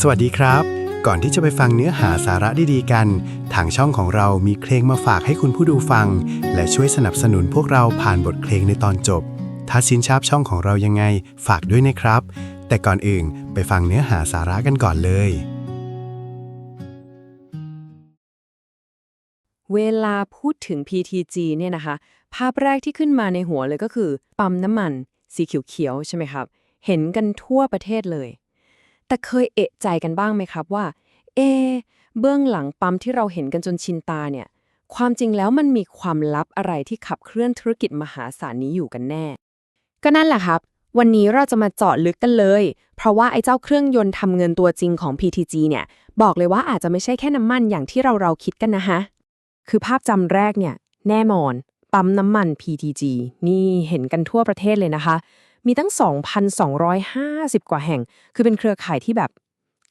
สวัสดีครับ ก่อนที่จะไปฟังเนื้อหาสาระดีๆกัน ทางช่องของเรามีเพลงมาฝากให้คุณผู้ดูฟัง และช่วยสนับสนุนพวกเราผ่านบทเพลงในตอนจบ ถ้าชินชอบช่องของเรายังไงฝากด้วยนะครับ แต่ก่อนอื่นไปฟังเนื้อหาสาระกันก่อนเลย เวลาพูดถึง PTG เนี่ยนะคะ ภาพแรกที่ขึ้นมาในหัวเลยก็คือ ปั๊มน้ำมัน สีเขียวๆใช่ไหมครับ เห็นกันทั่วประเทศเลย แต่เคยเอะใจกันบ้างไหมครับว่า เอ เบื้องหลังปั๊มที่เราเห็นกันจนชินตาเนี่ย ความจริงแล้วมันมีความลับอะไรที่ขับเคลื่อนธุรกิจมหาศาลนี้อยู่กันแน่ ก็นั่นแหละครับ วันนี้เราจะมาเจาะลึกกันเลย เพราะว่าไอ้เจ้าเครื่องยนต์ทำเงินตัวจริงของ PTG เนี่ย บอกเลยว่าอาจจะไม่ใช่แค่น้ำมันอย่างที่เราเราคิดกันนะฮะ คือภาพจำแรกเนี่ย แน่นอน ปั๊มน้ำมัน PTG นี่เห็นกันทั่วประเทศเลยนะคะ มีตั้ง 2,250 กว่าแห่ง คือเป็นเครือข่ายที่แบบ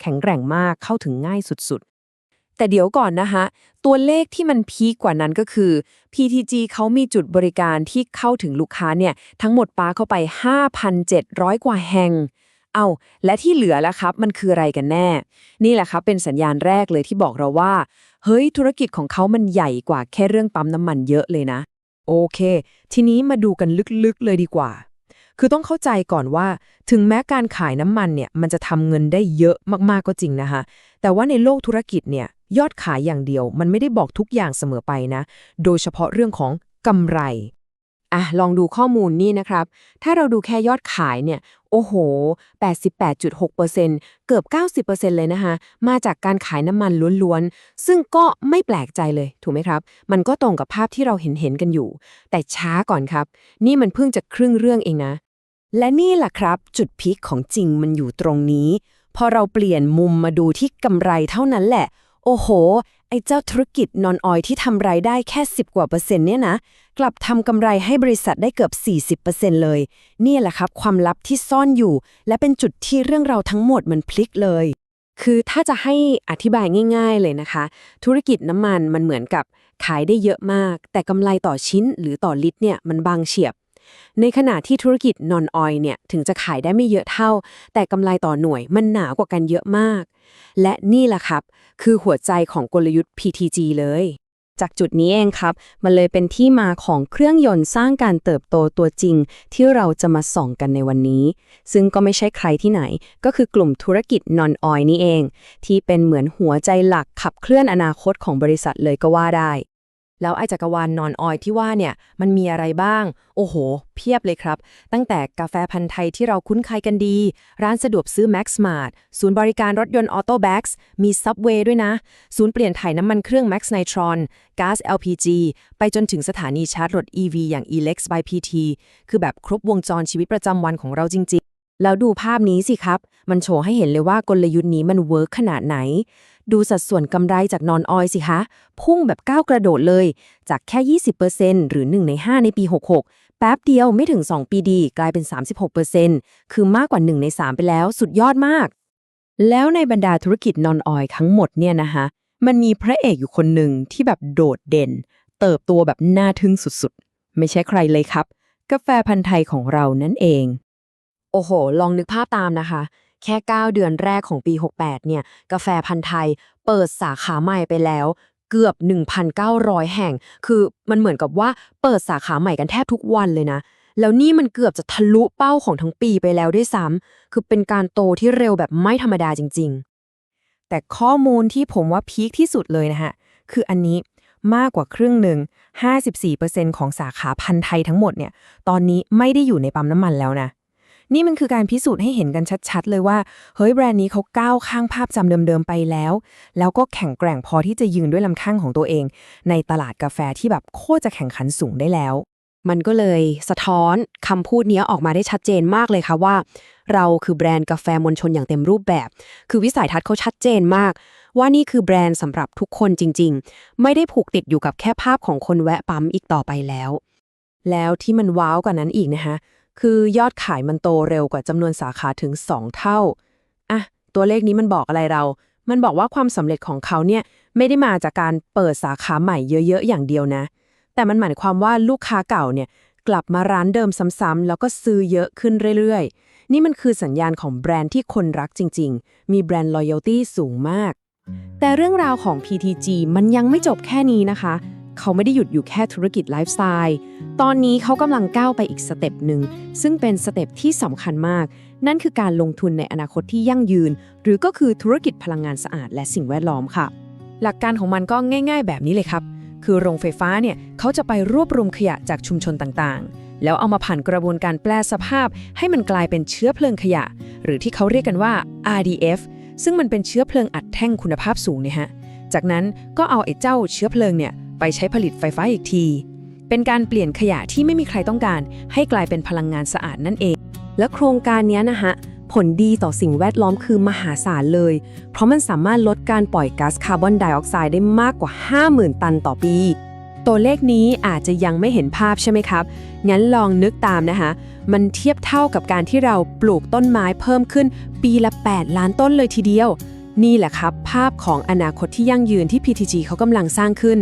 แข็งแกร่งมากเข้าถึงง่ายสุดๆ แต่เดี๋ยวก่อนนะคะตัวเลขที่มันพีคกว่านั้นก็คือ PTG เขามีจุดบริการที่เข้าถึงลูกค้าเนี่ยทั้งหมดปาเข้าไป 5,700 กว่าแห่ง เอาและที่เหลือแล้วครับมันคืออะไรกันแน่ นี่แหละครับเป็นสัญญาณแรกเลยที่บอกเราว่า เฮ้ยธุรกิจของเขามันใหญ่กว่าแค่เรื่องปั๊มน้ำมันเยอะเลยนะ โอเค ทีนี้มาดูกันลึกๆเลยดีกว่า คือต้องเข้าใจก่อนว่า ถึงแม้การขายน้ำมันเนี่ยมันจะทำเงินได้เยอะมากๆก็จริงนะคะแต่ว่าในโลกธุรกิจเนี่ยยอดขายอย่างเดียว มันไม่ได้บอกทุกอย่างเสมอไปนะ โดยเฉพาะเรื่องของกำไร อะลองดูข้อมูลนี่นะครับ ถ้าเราดูแค่ยอดขายเนี่ย โอ้โห 88.6%เกือบ 90%เลยนะคะ มาจากการขายน้ำมันล้วนๆ ซึ่งก็ไม่แปลกใจเลย ถูกไหมครับ มันก็ตรงกับภาพที่เราเห็นเห็นกันอยู่ แต่ช้าก่อนครับ นี่มันเพิ่งจะครึ่งเรื่องเองนะ และนี่แหละครับ จุดพีคของจริงมันอยู่ตรงนี้ พอเราเปลี่ยนมุมมาดูที่กำไรเท่านั้นแหละ โอ้โห ไอ้เจ้าธุรกิจนอนออยที่ทำรายได้แค่ 10 กว่าเปอร์เซ็นต์เนี่ยนะ กลับทำกำไรให้บริษัทได้เกือบ 40%เลย นี่แหละครับ ความลับที่ซ่อนอยู่ และเป็นจุดที่เรื่องเราทั้งหมดมันพลิกเลย คือถ้าจะให้อธิบายง่าย ๆ เลยนะคะ ธุรกิจน้ำมันมันเหมือนกับขายได้เยอะมาก แต่กำไรต่อชิ้นหรือต่อลิตรเนี่ยมันบางเฉียบ ในขณะที่ธุรกิจนอนออยเนี่ยถึงจะขายได้ไม่เยอะเท่า แต่กำไรต่อหน่วยมันหนากว่ากันเยอะมาก และนี่แหละครับ คือหัวใจของกลยุทธ์ PTG เลย จากจุดนี้เองครับ มันเลยเป็นที่มาของเครื่องยนต์สร้างการเติบโตตัวจริง ที่เราจะมาส่องกันในวันนี้ ซึ่งก็ไม่ใช่ใครที่ไหน ก็คือกลุ่มธุรกิจนอนออยนี่เอง ที่เป็นเหมือนหัวใจหลักขับเคลื่อนอนาคตของบริษัทเลยก็ว่าได้ แล้วไอจักรวาลนอนออยที่ว่าเนี่ยมันมีอะไรบ้าง โอ้โห เพียบเลยครับ ตั้งแต่กาแฟพันธุ์ไทยที่เราคุ้นเคยกันดี ร้านสะดวกซื้อ Max Mart ศูนย์บริการรถยนต์ Auto b a g มี Subway ด้วยนะ ศูนย์เปลี่ยนถ่ายน้ำมันเครื่อง Max Nitron ก๊าซ LPG ไปจนถึงสถานีชาร์จรถ EV อย่าง Elex by PT คือแบบครบวงจรชีวิตประจำวันของเราจริง ๆ แล้วดูภาพนี้สิครับ มันโชว์ให้เห็นเลยว่ากลยุทธ์นี้มันเวิร์กขนาดไหน ดูสัดส่วนกำไรจากนอนออยสิคะ พุ่งแบบก้าวกระโดดเลย จากแค่ 20%หรือ 1 ใน 5 ในปี 66 แป๊บเดียวไม่ถึง 2 ปีดี กลายเป็น 36%คือมากกว่า 1 ใน 3 ไปแล้ว สุดยอดมาก แล้วในบรรดาธุรกิจนอนออยทั้งหมดเนี่ยนะคะมันมีพระเอกอยู่คนหนึ่งที่แบบโดดเด่น เติบโตแบบน่าทึ่งสุดๆ ไม่ใช่ใครเลยครับ กาแฟพันธุ์ไทยของเรานั่นเอง โอ้โห ลองนึกภาพตามนะคะ แค่ 9 เดือนแรกของปี 68 เนี่ย กาแฟพันธุ์ไทยเปิดสาขาใหม่ไปแล้ว เกือบ 1,900 แห่ง คือมันเหมือนกับว่าเปิดสาขาใหม่กันแทบทุกวันเลยนะ แล้วนี่มันเกือบจะทะลุเป้าของทั้งปีไปแล้วด้วยซ้ำคือเป็นการโตที่เร็วแบบไม่ธรรมดาจริง ๆ แต่ข้อมูลที่ผมว่าพีคที่สุดเลยนะฮะ คืออันนี้มากกว่าครึ่งหนึ่ง 54%ของสาขาพันธุ์ไทยทั้งหมดเนี่ย ตอนนี้ไม่ได้อยู่ในปั๊มน้ำมันแล้วนะ นี่มันคือการพิสูจน์ให้เห็นกันชัดๆ เลยว่า เฮ้ยแบรนด์นี้เขาก้าวข้างภาพจำเดิมๆไปแล้ว แล้วก็แข็งแกร่งพอที่จะยืนด้วยลำข้างของตัวเอง ในตลาดกาแฟที่แบบโคตรจะแข่งขันสูงได้แล้ว มันก็เลยสะท้อนคำพูดนี้ออกมาได้ชัดเจนมากเลยค่ะว่า เราคือแบรนด์กาแฟมวลชนอย่างเต็มรูปแบบ คือวิสัยทัศน์เขาชัดเจนมาก ว่านี่คือแบรนด์สำหรับทุกคนจริง ๆ ไม่ได้ผูกติดอยู่กับแค่ภาพของคนแวะปั๊มอีกต่อไปแล้ว แล้วที่มันว้าวกว่านั้นอีกนะคะ คือยอดขายมันโตเร็วกว่าจำนวนสาขาถึง 2 เท่า อะ ตัวเลขนี้มันบอกอะไรเรา มันบอกว่าความสำเร็จของเขาเนี่ยไม่ได้มาจากการเปิดสาขาใหม่เยอะๆ อย่างเดียวนะ แต่มันหมายความว่าลูกค้าเก่าเนี่ยกลับมาร้านเดิมซ้ำๆแล้วก็ซื้อเยอะขึ้นเรื่อยๆ นี่มันคือสัญญาณของแบรนด์ที่คนรักจริง ๆ มีแบรนด์ loyalty สูงมาก แต่เรื่องราวของ PTG มันยังไม่จบแค่นี้นะคะ เขาไม่ได้หยุดอยู่แค่ธุรกิจไลฟ์สไตล์ตอนนี้เขากำลังก้าวไปอีกสเต็ปหนึ่ง ซึ่งเป็นสเต็ปที่สำคัญมาก นั่นคือการลงทุนในอนาคตที่ยั่งยืน หรือก็คือธุรกิจพลังงานสะอาดและสิ่งแวดล้อมค่ะ หลักการของมันก็ง่าย ๆ แบบนี้เลยครับคือโรงไฟฟ้าเนี่ยเขาจะไปรวบรวมขยะจากชุมชนต่างๆ แล้วเอามาผ่านกระบวนการแปลสภาพ ให้มันกลายเป็นเชื้อเพลิงขยะ หรือที่เขาเรียกกันว่า RDF ซึ่งมันเป็นเชื้อเพลิงอัดแท่งคุณภาพสูงเนี่ยฮะ จากนั้นก็เอาไอ้เจ้าเชื้อเพลิงเนี่ย ไปใช้ผลิตไฟฟ้าอีกที เป็นการเปลี่ยนขยะที่ไม่มีใครต้องการ ให้กลายเป็นพลังงานสะอาดนั่นเอง และโครงการนี้นะฮะผลดีต่อสิ่งแวดล้อมคือมหาศาลเลย เพราะมันสามารถลดการปล่อยก๊าซคาร์บอนไดออกไซด์ได้มากกว่า 50,000 ตันต่อปี ตัวเลขนี้อาจจะยังไม่เห็นภาพใช่ไหมครับ งั้นลองนึกตามนะคะ มันเทียบเท่ากับการที่เราปลูกต้นไม้เพิ่มขึ้นปีละ 8 ล้านต้นเลยทีเดียว นี่แหละครับ ภาพของอนาคตที่ยั่งยืนที่ PTG เขากำลังสร้างขึ้น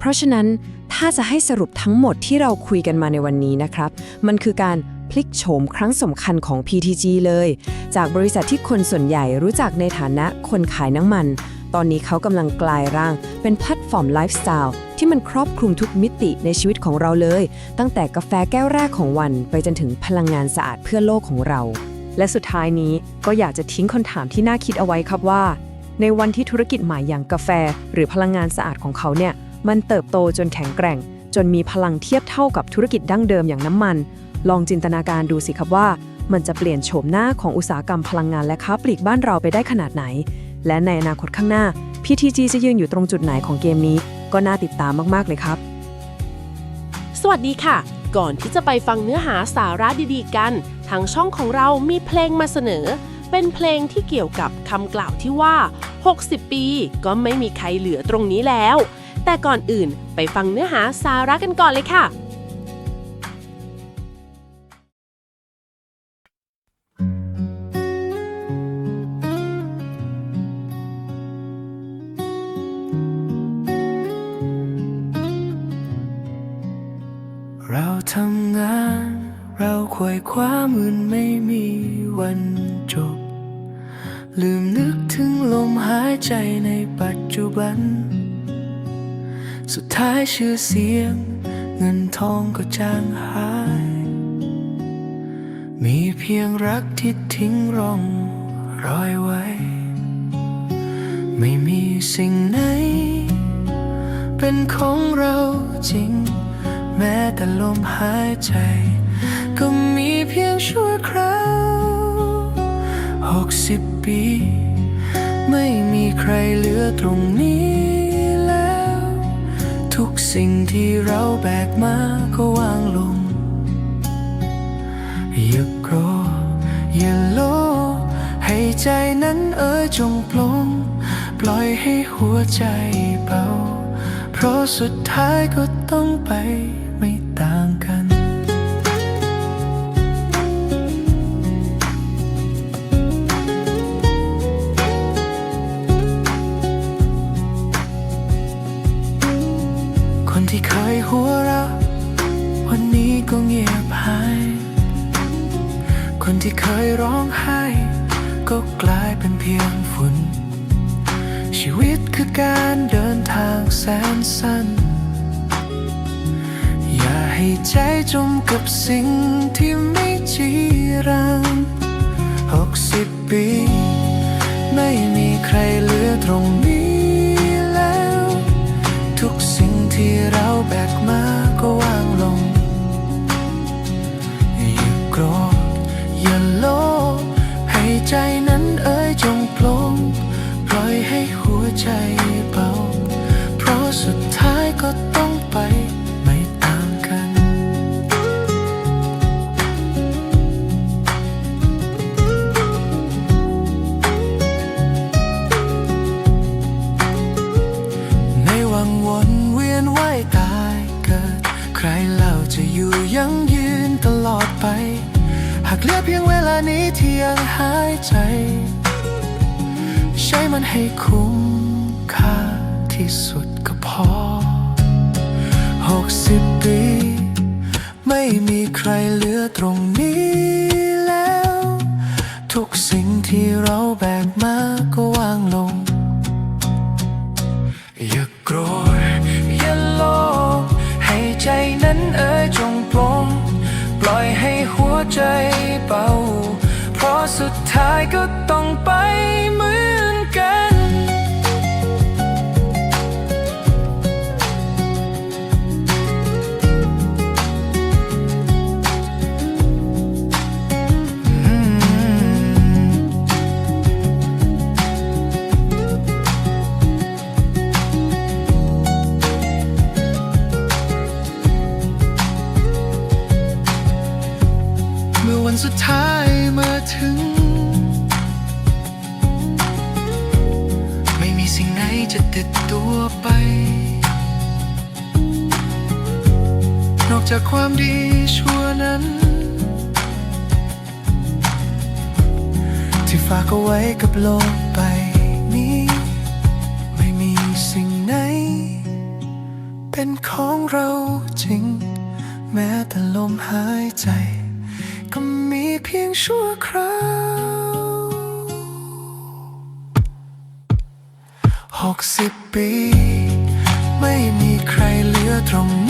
เพราะฉะนั้นถ้าจะให้สรุปทั้งหมดที่เราคุยกันมาในวันนี้นะครับ มันคือการพลิกโฉมครั้งสำคัญของ PTG เลย จากบริษัทที่คนส่วนใหญ่รู้จักในฐานะคนขายน้ำมัน ตอนนี้เขากำลังกลายร่างเป็นแพลตฟอร์มไลฟ์สไตล์ที่มันครอบคลุมทุกมิติในชีวิตของเราเลย ตั้งแต่กาแฟแก้วแรกของวันไปจนถึงพลังงานสะอาดเพื่อโลกของเรา และสุดท้ายนี้ก็อยากจะทิ้งคำถามที่น่าคิดเอาไว้ครับว่า ในวันที่ธุรกิจใหม่อย่างกาแฟ หรือพลังงานสะอาดของเขาเนี่ย มันเติบโตจนแข็งแกร่ง จนมีพลังเทียบเท่ากับธุรกิจดั้งเดิมอย่างน้ำมัน ลองจินตนาการดูสิครับว่า มันจะเปลี่ยนโฉมหน้าของอุตสาหกรรมพลังงานและค้าปลีกบ้านเราไปได้ขนาดไหน และในอนาคตข้างหน้า PTG จะยืนอยู่ตรงจุดไหนของเกมนี้ ก็น่าติดตามมากๆเลยครับ สวัสดีค่ะ ก่อนที่จะไปฟังเนื้อหาสาระดีๆ กัน ทางช่องของเรามีเพลงมาเสนอ เป็นเพลงที่เกี่ยวกับคำกล่าวที่ว่า 60 ปี ก็ไม่มีใครเหลือตรงนี้แล้ว แต่ก่อนอื่นไปฟังเนื้อหาสาระกันก่อนเลยค่ะ เราทำงาน เราควยคว้ามืนไม่มีวันจบ ลืมนึกถึงลมหายใจในปัจจุบัน สุดท้ายชื่อเสียง เงินทองก็จางหาย มีเพียงรักที่ทิ้งร่องรอยไว้ ไม่มีสิ่งไหน เป็นของเราจริง แม้แต่ลมหายใจ ก็มีเพียงชั่วคราวหกสิบปี ไม่มีใครเหลือตรงนี้ สิ่งที่เราแบกมาก็วางลง อย่าโกรธอย่าโลภให้ใจนั้นเออจงปลง ปล่อยให้หัวใจเบา เพราะสุดท้ายก็ต้องไปไม่ต่างกัน ที่เคยร้องไห้ ก็กลายเป็นเพียงฝุ่น ชีวิตคือการเดินทางแสนสั้น อย่าให้ใจจมกับสิ่งที่ไม่จีรังหกสิบปี ไม่มีใครเหลือตรง ที่สุดก็พอหกสิบปี ไม่มีใครเหลือตรงนี้แล้ว ทุกสิ่งที่เราแบกมาก็วางลง อย่าโกรธอย่าโลภให้ใจนั้นเอ่ยจงปลงปล่อยให้หัวใจเบา เพราะสุดท้ายก็ต้องไป จากความดีชั่วนั้น ที่ฝากเอาไว้กับโลกใบนี้ ไม่มีสิ่งไหน เป็นของเราจริง แม้แต่ลมหายใจ ก็มีเพียงชั่วคราวหกสิบปี ไม่มีใครเหลือตรง